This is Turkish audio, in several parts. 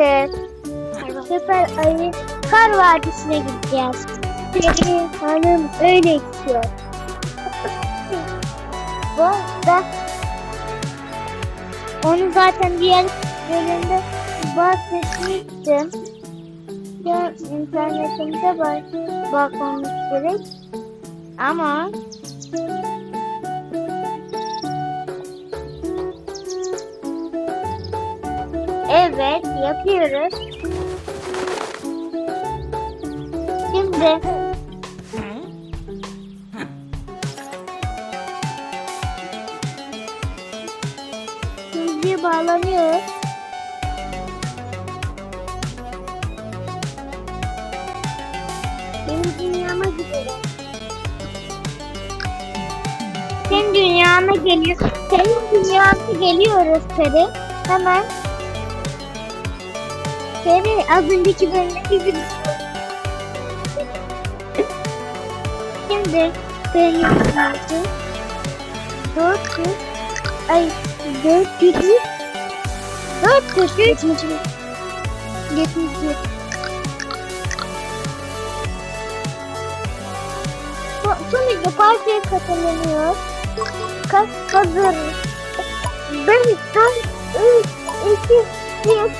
Evet. Süper ayı kar vadisine gideceğiz. Peri hanım öyle istiyor. Bu da onu zaten diğer bölümde bahsetmiştim. Ya internetimde bak bakmamız gerek. Ama Evet, yapıyoruz. Şimdi Şimdi bağlanıyor. Benim dünyama gidelim. Senin dünyana geliyor. Senin dünyana geliyoruz Peri. Hemen. Peri az önceki bölümdeki gibi. Şimdi Peri yapıyoruz. Dört yüz. Ay dört yüz. Dört yüz. Yetmiş bir. Yetmiş bir. So- Sonuçta partiye katılıyor. Kas hazır. Bir, dört, üç, iki, bir,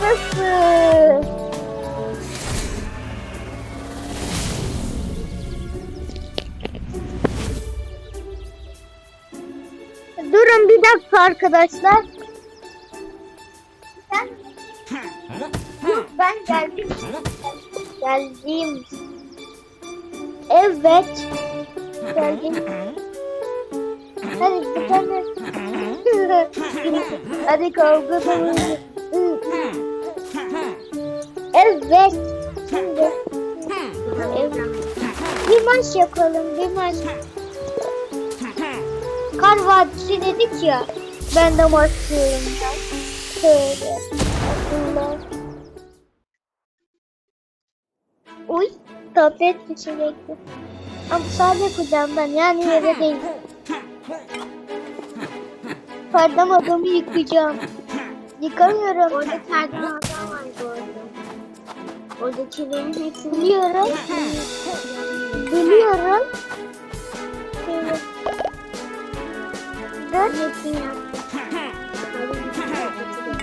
sıfır. Durun bir dakika arkadaşlar. Ben, ben geldim. Geldim. Evet. Geldim. Hadi bir tane. Hadi kavga zamanı. Evet. Şimdi. Bir maç yapalım. Bir maç. Kar Vadisi dedik ya. Ben de başlıyorum. Şöyle. Allah. Uy. Tablet düşecekti. Ama sadece kucağımdan yani yere değil. Perdem adamı yıkayacağım. Yıkamıyorum. Orada perdem Orada çilenin hepsini biliyorum. Biliyorum. Ben hepsini yaptım.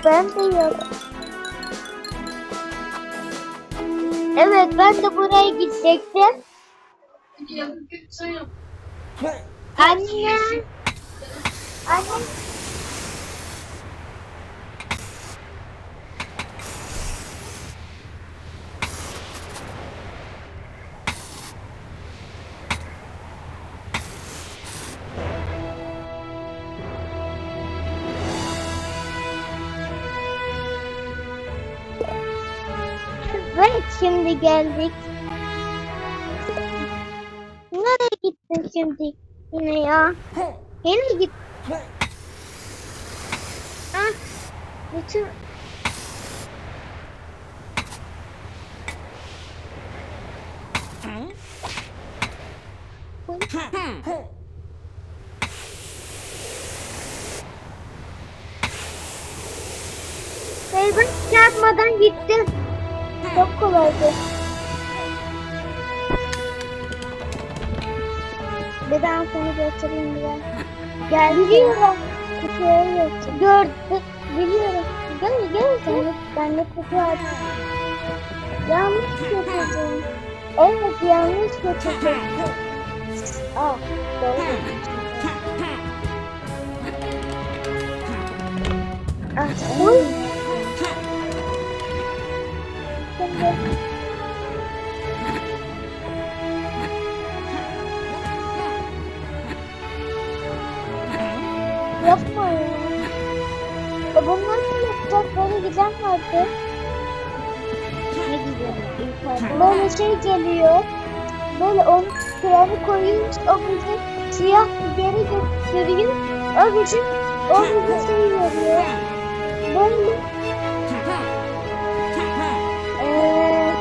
Ben de yaptım. Evet ben de buraya gidecektim. Anne. Anne. Şimdi geldik. Nereye gittin şimdi yine ya? Yine git. Ah, bütün Hey Kolaydı. Bir daha seni götüreyim biraz. Gel biliyorum. Kutuya götür. Gördüm. Biliyorum. Gel gel sen. Ben de kutu açtım. Yanlış götürdüm. Evet yanlış götürdüm. Aa doğru. Ah, giden vardı. Ne güzel. Böyle şey geliyor. Böyle onun kremi koyuyoruz. O bizi siyah bir yere. O bizi, o bizi şey yapıyor. Böyle eee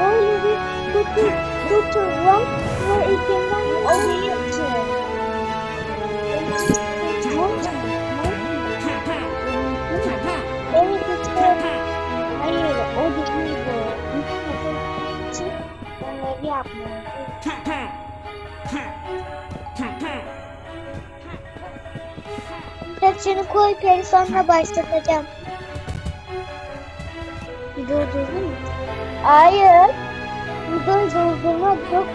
böyle bir kutu tutuyorum ve içinden alıyor. Saçını koy Perison'la başlatacağım. Video durdun mu? Hayır. Video durdurmak yok.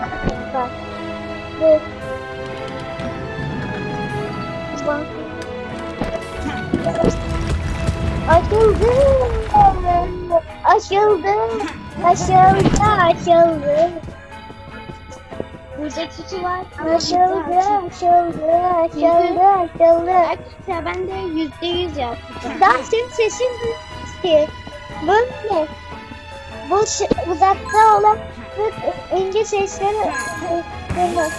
Bak. Bak. Bak. Açıldı. Açıldı. Açıldı. Açıldı. Müzik sütü var. Açıldı. Açıldı. Açıldı. Açıldı. Ya ben de yüzde yüz yapacağım. Daha senin sesin ki bu şey, uzakta olan bu ince sesleri duymak.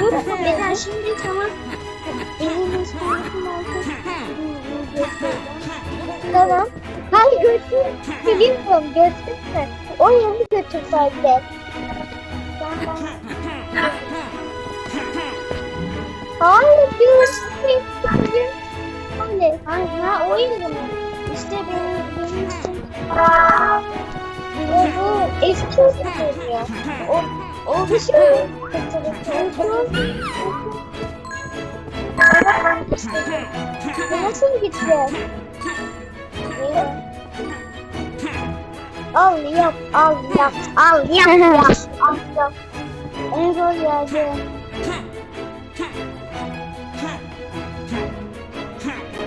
Dur Neden şimdi tamam. Tamam. Hayır götür. Biliyorum götürme. O yerini götür sadece. Hayır. Hayır. Hayır, ha o mi? İşte benim, benim için. Bu, bu eski usul ya. O, o bir şey. Bu nasıl gitti? Al yap, al yap, al yap, al yap. Error geldi.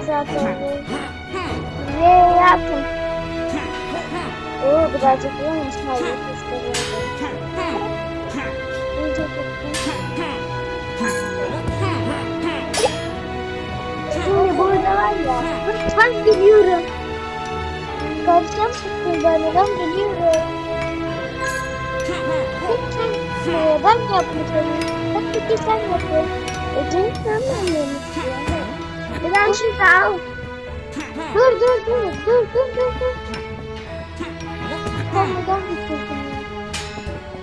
Zaten ne yaptın? Oo birazcık yiyormuş. Tuttum. Şimdi burada var ya, ben geliyorum. Karşıya çıktım ben, ben geliyorum. Lütfen e, ben yapmışım. Bak peki sen yapıyorsun. E canım sen mi anlıyormuşsun? Ben şimdi al. Dur dur dur dur dur dur dur. Ben neden bitirdim ya?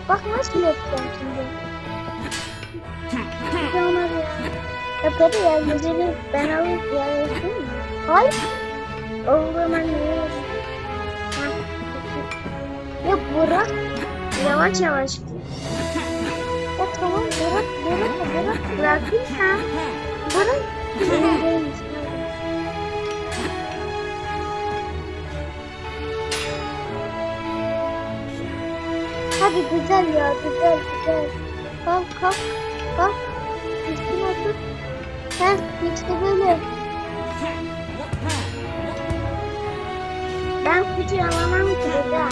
Bak nasıl yapacağım şimdi. Bir ona ya. Ya tabii ya yüzünü ben alıp yarayayım mı? Hayır. O zaman ne. Ya bırak. Yavaş yavaş. Bırakayım sen. Bırak. Hadi güzel ya güzel güzel. Kalk kalk kalk. Üstüne otur. Heh işte böyle. Ben kutuyu alamam ki burada.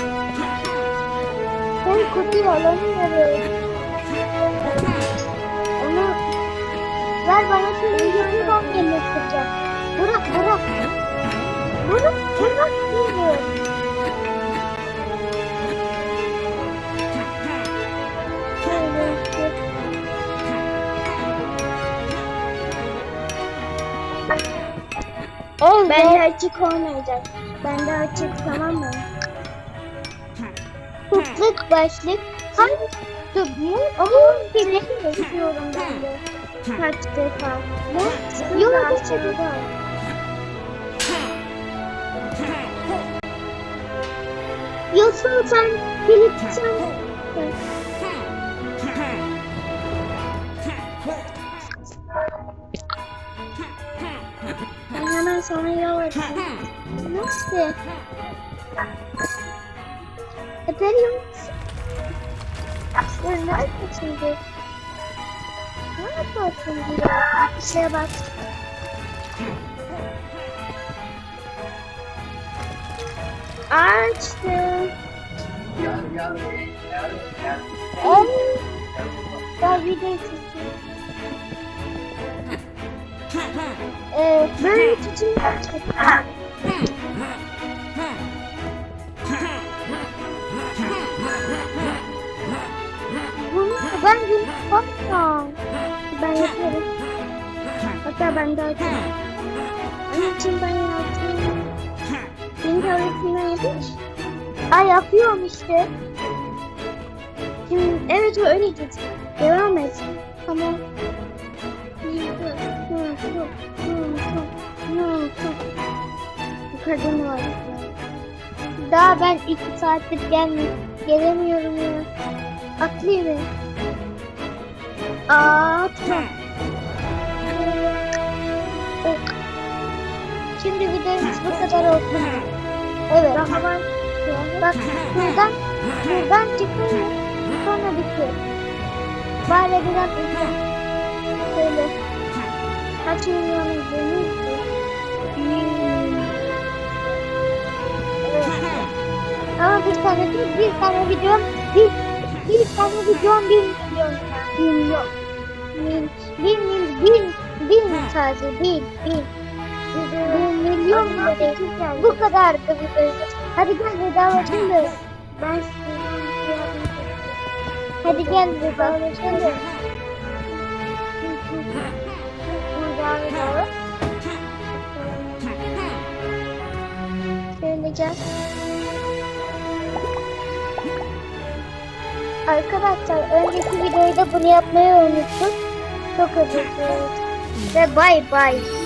Ben kutuyu alamıyorum. Ver bana şöyle yapayım ben yerleştireceğim. Bırak bırak. Diyorum. Şöyle işte. Evet. Ben de açık olmayacak. Ben de açık tamam mı? Kutlık başlık. Hangi kutu bu? Ama biri Yapıyorum ben de. Kaç defa. Ne? Yok şey değil. Yoksa sen gelip sen Ben hemen sana yalvarırım. nasıl? Efendim? Dur ne yapıyorsun Ne yapıyorsun bir şeye bak. Açtım. Ay, daha video çekiyorum. Ee, böyle tutunca De açayım. Onun için ben yaptım. Senin öğretmenen yapıyor musun? Ay yapıyorum işte. Şimdi, evet o öyle git. Devam et. Tamam. Bu kadın var. Daha ben iki saattir gelme gelemiyorum ya. Atlayayım. Atla. Şimdi videomuz bu kadar olsun. Evet. Daha var. Bak şuradan şuradan çıkıyor. Sonra bitiyor. Bari biraz uzun. Şöyle. Kaç milyon izlenirse. Evet. Ama bir tane değil, bir tane videom, bir, bir tane videom bir milyon. Bir milyon. Bin, bin, bin, bin sadece, bin, bin. Bir milyon değil. Bu kadardı videomuz. Hadi gel vedalaşalım. Ben size Hadi gel vedalaşalım. Vedalı. Şöyle gel. Arkadaşlar önceki videoda bunu yapmayı unuttuk. Çok özür dileriz. Ve bay bay.